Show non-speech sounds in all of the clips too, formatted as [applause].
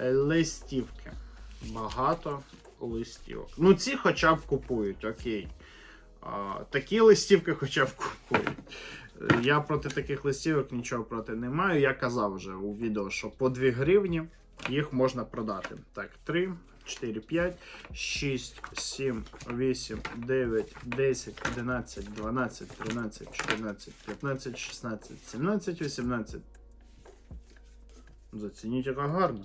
Листівки. Багато листівок. Ну, ці хоча б купують, окей. А, такі листівки хоча б купують. Я проти таких листівок нічого проти не маю. Я казав вже у відео, що по 2 гривні їх можна продати. Так, 3, 4, 5, 6, 7, 8, 9, 10, 11, 12, 13, 14, 15, 16, 17, 18. Зацініть, яка гарна.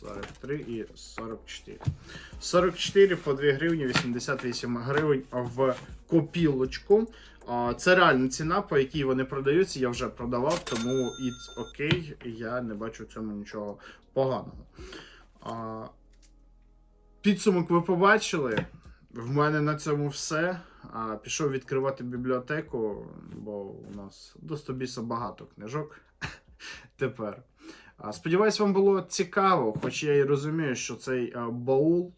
43 і 44. 44 по 2 гривні 88 гривень в копілочку. Це реальна ціна, по якій вони продаються. Я вже продавав, тому it's окей. Я не бачу в цьому нічого поганого. Підсумок ви побачили. В мене на цьому все. Пішов відкривати бібліотеку, бо у нас достобіса багато книжок [laughs] тепер. Сподіваюсь, вам було цікаво, хоч я і розумію, що цей баул.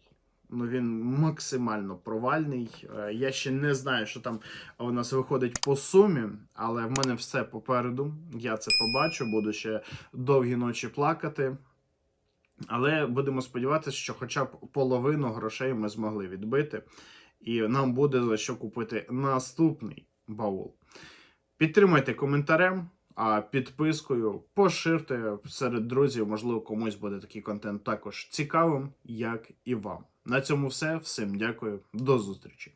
Ну, він максимально провальний. Е, Я ще не знаю, що там у нас виходить по сумі, але в мене все попереду. Я це побачу, буду ще довгі ночі плакати. Але будемо сподіватися, що хоча б половину грошей ми змогли відбити, і нам буде за що купити наступний баул. Підтримайте коментарем, підпискою, поширте серед друзів, можливо, комусь буде такий контент також цікавим, як і вам. На цьому все. Всім дякую, до зустрічі.